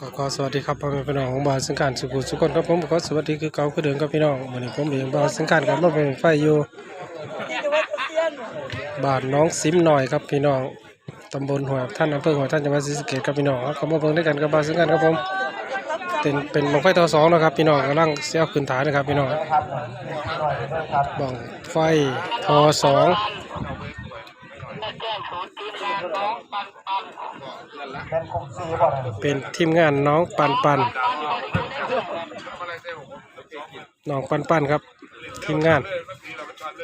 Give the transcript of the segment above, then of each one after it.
ก็ขอสวัสดีครับพ่อแม่พี่น้องของบ้านสังการสุขุมสุขคนครับผมขอสวัสดีคือเก่าคือเดิมครับพี่น้องวันนี้ผมเองบ้านสังการกับมาเป็นไฟอยู่บ้านน้องซิมหน่อยครับพี่น้องตำบลหัวท่านอำเภอหัวท่านจังหวัดศรีสะเกษครับพี่น้องครับมาเบิ่งด้วยกันกับบ้านสังการครับผมเป็นเป็นบังไฟทอสองนะครับพี่น้องกำลังเสียขึ้นฐานนะครับพี่น้องบังไฟทอสอง เป็นกลุ่มซีบ่เนี่ยเป็นทีมงานน้องปันปันน้องปันปันครับทีมงาน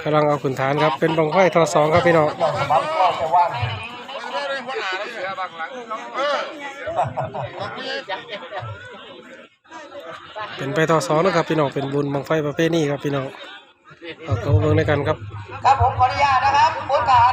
กำลังเอาขุนฐานครับ เป็นบังไฟทอสองครับพี่น้องเจ้าสมัครก็จะว่างเป็นไปทอสองนะครับพี่น้องเป็นบุญบังไฟประเภทนี้ครับพี่น้องเอาเขาเบิ่งด้วยกันครับ ครับผมขออนุญาตนะครับผู้การ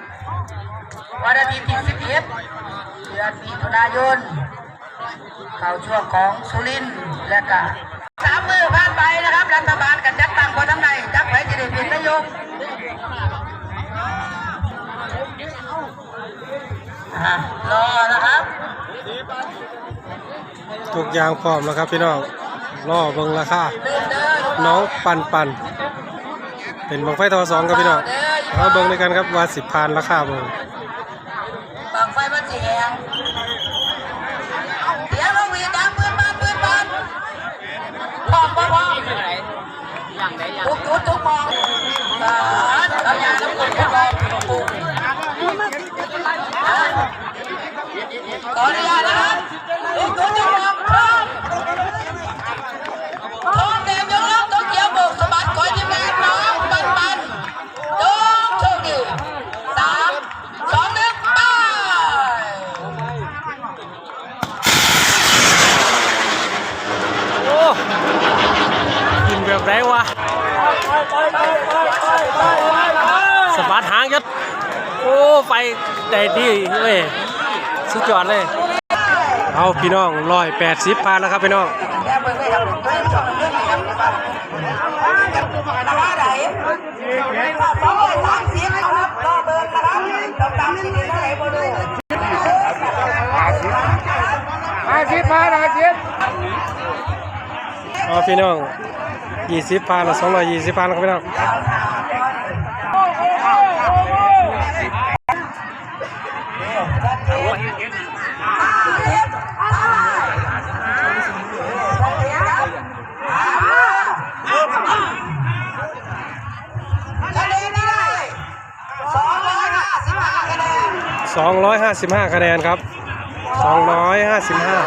วันอาทิตย์ที่สิบเอ็ดเดือนมิถุนายนเข้าช่วงของสุรินทร์และก็สามมือผ่านไปนะครับ รัฐบาลกันจัดตั้งคนทั้งในจักไว้จะได้เป็นนายกอะรอนะครับทุกอย่างพร้อมแล้วครับพี่น้องรอเบิ่งราคาเดินเดินน้องปันปันเป็นบังไฟทอสองครับพี่น้องเอาเบิ่งด้วยกันครับว่าสิบพานราคาเบิ่ง บางไฟมันสีแหง เดี๋ยวเราวีดังปืนบ้านปืนบ้านพร้อมบ่พร้อมทุกจุดทุกมองสารเอายาน้ำกรดทดลองปลูกขออนุญาตนะครับทุกจุดทุกมองพร้อมพร้อมเต็มยกล้อตัวเขียวโบกสะบัดคอยทีมงานน้องปันปันจงโชคดีสามสองหนึ่งไป โอ้ กินแบบไรวะสะบัดหางยัดโอ้ไปได้ดีเว้ยสุดยอดเลย เอาพี่น้องร้อยแปดสิบพานแล้วครับพี่น้องแม่เบิ่งไม่ทำเรื่องจอดเรื่องไหนครับนี่บ้างราคาไหนสองร้อยสามสิบ อเอาพี่น้องยี่สิบพานละสองร้อยยี่สิบพานครับพี่น้องคะแนนนี้ได้สองร้อยห้าสิบห้าคะแนนสองร้อยห้าสิบห้าคะแนนครับสองร้อยห้าสิบห้า